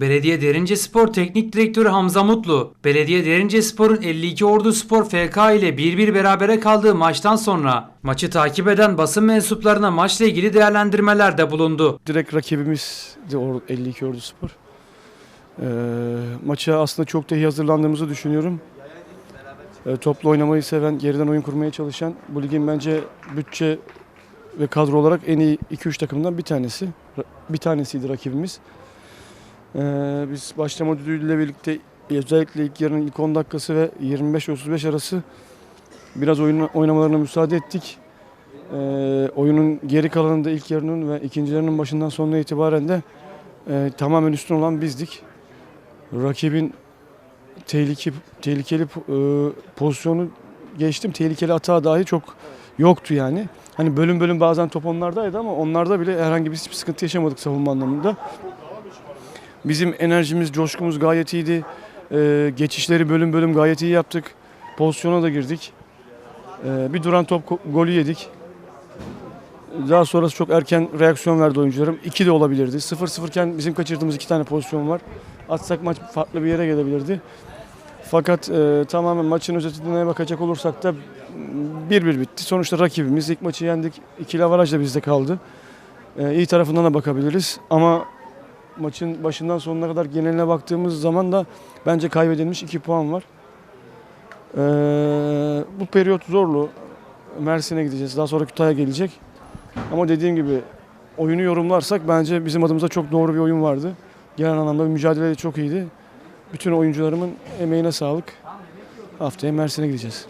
Belediye Derince Spor Teknik Direktörü Hamza Mutlu, Belediye Derince Spor'un 52 Ordu Spor FK ile 1-1 berabere kaldığı maçtan sonra maçı takip eden basın mensuplarına maçla ilgili değerlendirmelerde bulundu. Direkt rakibimiz de Or- 52 Ordu Spor. Ee, maça aslında çok da iyi hazırlandığımızı düşünüyorum. Ee, toplu oynamayı seven, geriden oyun kurmaya çalışan bu ligin bence bütçe ve kadro olarak en iyi 2-3 takımdan bir tanesi. Bir tanesiydi rakibimiz. Ee, biz başlama düdüğüyle birlikte özellikle ilk yarının ilk 10 dakikası ve 25-35 arası biraz oyun oynamalarına müsaade ettik. Ee, oyunun geri kalanında ilk yarının ve ikinci yarının başından sonuna itibaren de e, tamamen üstün olan bizdik. Rakibin tehlike, tehlikeli e, pozisyonu geçtim. Tehlikeli hata dahi çok yoktu yani. Hani bölüm bölüm bazen top onlardaydı ama onlarda bile herhangi bir sıkıntı yaşamadık savunma anlamında. Bizim enerjimiz, coşkumuz gayet iyiydi. Ee, geçişleri bölüm bölüm gayet iyi yaptık. Pozisyona da girdik. Ee, bir duran top golü yedik. Daha sonrası çok erken reaksiyon verdi oyuncularım. İki de olabilirdi. 0-0 iken bizim kaçırdığımız iki tane pozisyon var. Atsak maç farklı bir yere gelebilirdi. Fakat e, tamamen maçın özetine bakacak olursak da 1-1 bitti. Sonuçta rakibimiz ilk maçı yendik. İkili avaraj da bizde kaldı. E, iyi tarafından da bakabiliriz. Ama maçın başından sonuna kadar geneline baktığımız zaman da bence kaybedilmiş 2 puan var. E, bu periyot zorlu. Mersin'e gideceğiz. Daha sonra Kütahya gelecek. Ama dediğim gibi oyunu yorumlarsak bence bizim adımıza çok doğru bir oyun vardı. Genel anlamda mücadele de çok iyiydi. Bütün oyuncularımın emeğine sağlık. Haftaya Mersin'e gideceğiz.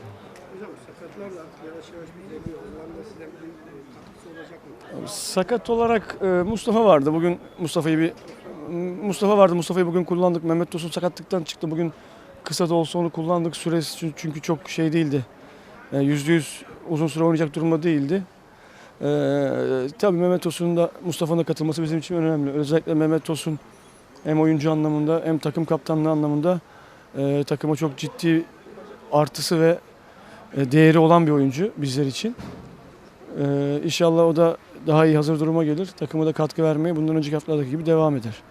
Sakat olarak e, Mustafa vardı. Bugün Mustafa'yı bir Mustafa vardı. Mustafa'yı bugün kullandık. Mehmet Tosun sakatlıktan çıktı. Bugün kısa da olsa onu kullandık. Süresi çün- çünkü çok şey değildi. E, Yüzde yüz uzun süre oynayacak durumda değildi. Tabii Mehmet Tosun'un da Mustafa'nın da katılması bizim için önemli. Özellikle Mehmet Tosun hem oyuncu anlamında hem takım kaptanlığı anlamında e, takıma çok ciddi artısı ve e, değeri olan bir oyuncu bizler için. Ee, inşallah o da daha iyi hazır duruma gelir. Takıma da katkı vermeye bundan önceki haftalardaki gibi devam eder.